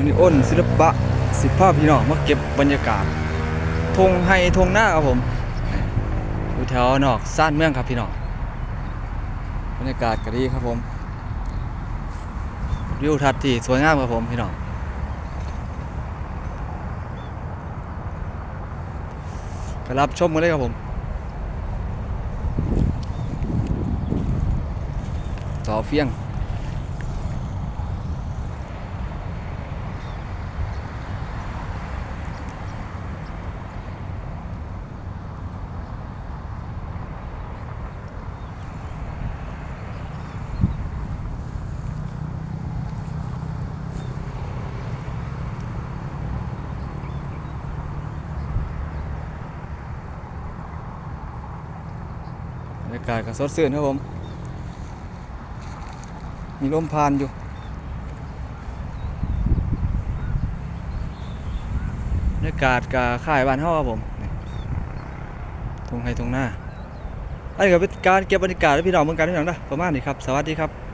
มันนี่อ้นศิลปะสิภาพพี่น้องมาเก็บบรรยากาศทงไฮทงหน้าครับผมอยู่แถวนอกซ่านเมืองครับพี่น้องบรรยากาศก็ดีครับผมวิวทัศน์ที่สวยงามครับผมพี่น้องไปรับชมกันเลยครับผม ต่อเฟียง รรยากาศก็สดชื่นครับผม มีลมพานอยู่บรรยากาศกับข่ายบ้านเฮาครับผมตรงไห้ตรงหน้าอันนี้ก็เป็นการเก็บบรรยากาศให้พี่น้องเมืองกันพี่น้องนะประมาณนี้ครับ สวัสดีครับ